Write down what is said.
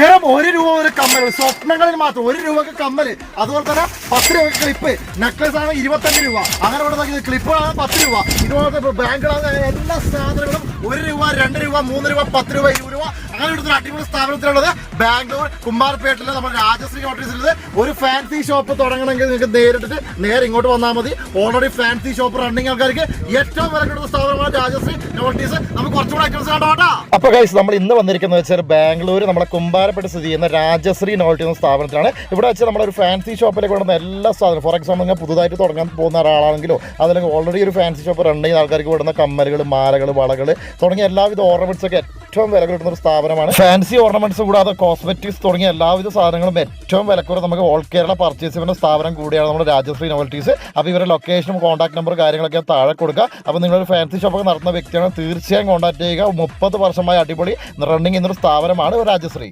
വെറും ഒരു രൂപ ഒരു കമ്മൽ സ്വപ്നങ്ങളിൽ മാത്രം ഒരു രൂപക്ക് കമ്മൽ അതുപോലെ തന്നെ പത്ത് രൂപ ക്ലിപ്പ് നെക്ലസ് ആണ് ഇരുപത്തഞ്ച് രൂപ. അങ്ങനെ ഇവിടെ ക്ലിപ്പുകളാണ് പത്ത് രൂപ. ഇതുപോലത്തെ ബാങ്കുകളാണ് എല്ലാ സാധനങ്ങളും ഒരു രൂപ രണ്ട് രൂപ മൂന്ന് രൂപ പത്ത് രൂപ ഇരുപത് രൂപ. അങ്ങനെ ഇവിടുത്തെ അടിപൊളി സ്ഥാപനത്തിലുള്ളത് ബാംഗ്ലൂർ കുമാർപേട്ടിലെ നമ്മുടെ രാജശ്രീ ഹോട്ടൽസിലുള്ളത് ഒരു ഫാൻസി ഷോപ്പ് തുടങ്ങണമെങ്കിൽ നിങ്ങൾക്ക് നേരിട്ടിട്ട് നേരെ ഇങ്ങോട്ട് വന്നാൽ മതി. ഓൾറെഡി ഫാൻസി ഷോപ്പ് റണ്ണിങ് ആൾക്കാർക്ക് ഏറ്റവും വില കിട്ടുന്ന സ്ഥാപനമാണ് രാജശ്രീ നോട്ടീസ് അപ്പൊ ഗൈസ് നമ്മൾ ഇന്ന് വന്നിരിക്കുന്നത് വെച്ചാൽ ബാംഗ്ലൂർ നമ്മളെ കുമ്പാരപ്പെട്ട് സ്ഥിതി ചെയ്യുന്ന രാജശ്രീ നോൾട്ടി എന്ന സ്ഥാപനത്തിലാണ്. ഇവിടെ വെച്ച് നമ്മളൊരു ഫാൻസി ഷോപ്പിലേക്ക് കൊണ്ടുവന്ന എല്ലാ സാധനവും. ഫോർ എക്സാമ്പിൾ നിങ്ങൾ പുതുതായിട്ട് തുടങ്ങാൻ പോകുന്ന ഒരാളാണെങ്കിലോ അതല്ലെങ്കിൽ ഓൾറെഡി ഒരു ഫാൻസി ഷോപ്പ് ചെയ്യുന്ന ആൾക്കാർക്ക് വിടുന്ന കമ്മലുകൾ മാലകൾ വളകൾ തുടങ്ങിയ എല്ലാവിധ ഓർണമെന്റ്സ് ഒക്കെ ഏറ്റവും വില കിട്ടുന്ന ഒരു സ്ഥാപനമാണ്. ഫാൻസി ഓർണമെന്റ്സ് കൂടാതെ കോസ്മെറ്റിക്സ് തുടങ്ങിയ എല്ലാവിധ സാധനങ്ങളും ഏറ്റവും വിലക്കുറവ് നമുക്ക് ഓൾ കേരള പർച്ചേസ് ചെയ്യുന്ന സ്ഥാപനം കൂടിയാണ് നമ്മുടെ രാജശ്രീ നോവൽറ്റീസ് അപ്പോൾ ഇവരുടെ ലൊക്കേഷനും കോൺടാക്ട് നമ്പർ കാര്യങ്ങളൊക്കെ താഴെ കൊടുക്കുക അപ്പോൾ നിങ്ങളൊരു ഫാൻസി ഷോപ്പൊക്കെ നടത്തുന്ന വ്യക്തിയാണ് തീർച്ചയായും കോൺടാക്ട് ചെയ്യുക. മുപ്പത് വർഷമായി അടിപൊളി റണ്ണിങ് എന്നൊരു സ്ഥാപനമാണ് രാജശ്രീ.